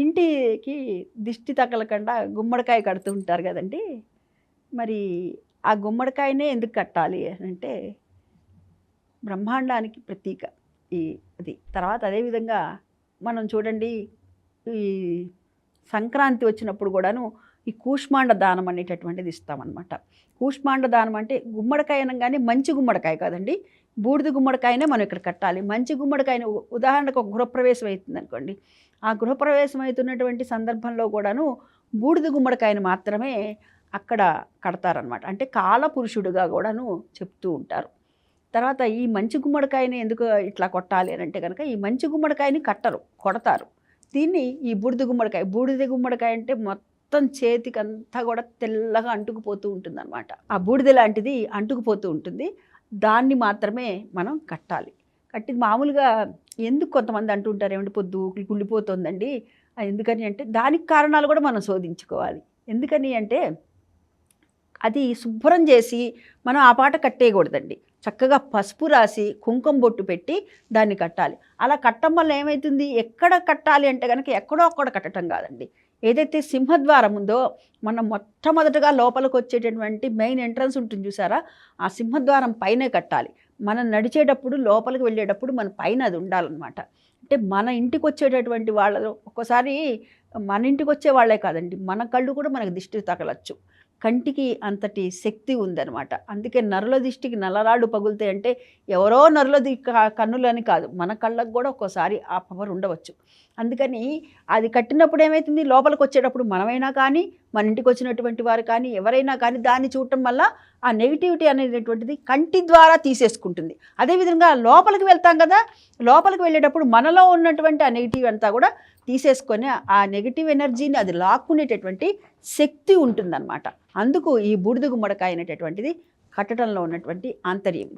ఇంటికి దిష్టి తగలకుండా గుమ్మడికాయ కడుతూ ఉంటారు కదండి. మరి ఆ గుమ్మడికాయనే ఎందుకు కట్టాలి అని అంటే బ్రహ్మాండానికి ప్రతీక ఈ అది. తర్వాత అదేవిధంగా మనం చూడండి ఈ సంక్రాంతి వచ్చినప్పుడు కూడాను ఈ కూష్మాండ దానం అనేటటువంటిది ఇస్తామన్నమాట. కూష్మాండ దానం అంటే గుమ్మడికాయ అనగానే మంచి గుమ్మడికాయ కాదండి. బూడిద గుమ్మడికాయనే మనం ఇక్కడ కట్టాలి. మంచి గుమ్మడికాయని ఉదాహరణకు ఒక గృహప్రవేశం అవుతుంది అనుకోండి ఆ గృహప్రవేశం అవుతున్నటువంటి సందర్భంలో కూడాను బూడిద గుమ్మడికాయని మాత్రమే అక్కడ కడతారనమాట అంటే కాలపురుషుడుగా కూడాను చెప్తూ ఉంటారు. తర్వాత ఈ మంచి గుమ్మడికాయని ఎందుకు ఇట్లా కొట్టాలి అని అంటే కనుక ఈ మంచి గుమ్మడికాయని కట్టరు కొడతారు. దీన్ని ఈ బూడిద గుమ్మడికాయ బూడిద గుమ్మడికాయ అంటే మొత్తం చేతికి అంతా కూడా తెల్లగా అంటుకుపోతూ ఉంటుంది అనమాట ఆ బూడిద లాంటిది అంటుకుపోతూ ఉంటుంది. దాన్ని మాత్రమే మనం కట్టాలి. కట్టి మామూలుగా ఎందుకు కొంతమంది అంటుంటారు ఏమంటే పొద్దు కుళ్ళిపోతుందండి? ఎందుకని అంటే దానికి కారణాలు కూడా మనం శోధించుకోవాలి. ఎందుకని అంటే అది శుభ్రం చేసి మనం ఆ పాట కట్టేయకూడదండి. చక్కగా పసుపు రాసి కుంకుమ బొట్టు పెట్టి దాన్ని కట్టాలి. అలా కట్టడం వల్ల ఏమవుతుంది ఎక్కడ కట్టాలి అంటే కనుక ఎక్కడో అక్కడ కట్టడం కాదండి. ఏదైతే సింహద్వారం ఉందో మనం మొట్టమొదటగా లోపలికి వచ్చేటటువంటి మెయిన్ ఎంట్రన్స్ ఉంటుంది చూసారా? ఆ సింహద్వారం పైనే కట్టాలి. మనం నడిచేటప్పుడు లోపలికి వెళ్ళేటప్పుడు మన పైన అది ఉండాలన్నమాట. అంటే మన ఇంటికి వచ్చేటటువంటి వాళ్ళ ఒక్కోసారి మన ఇంటికి వచ్చే వాళ్ళే కాదండి. మన కళ్ళు కూడా మనకు దిష్టి తగలచ్చు. కంటికి అంతటి శక్తి ఉందన్నమాట. అందుకే నరుల దిష్టికి నలరాడు పగులుతాయి అంటే ఎవరో నరుల ది కన్నులని కాదు మన కళ్ళకు కూడా ఒక్కోసారి ఆ పవర్ ఉండవచ్చు. అందుకని అది కట్టినప్పుడు ఏమవుతుంది లోపలికి వచ్చేటప్పుడు మనమైనా కానీ మన ఇంటికి వచ్చినటువంటి వారు కానీ ఎవరైనా కానీ దాన్ని చూడటం వల్ల ఆ నెగిటివిటీ అనేటువంటిది కంటి ద్వారా తీసేసుకుంటుంది. అదేవిధంగా లోపలికి వెళ్తాం కదా లోపలికి వెళ్ళేటప్పుడు మనలో ఉన్నటువంటి ఆ నెగిటివ్ అంతా కూడా తీసేసుకొని ఆ నెగిటివ్ ఎనర్జీని అది లాక్కునేటటువంటి శక్తి ఉంటుందన్నమాట. అందుకు ఈ బూడిద గుమ్మడికాయ అనేటటువంటిది కట్టడంలో ఉన్నటువంటి ఆంతర్యం.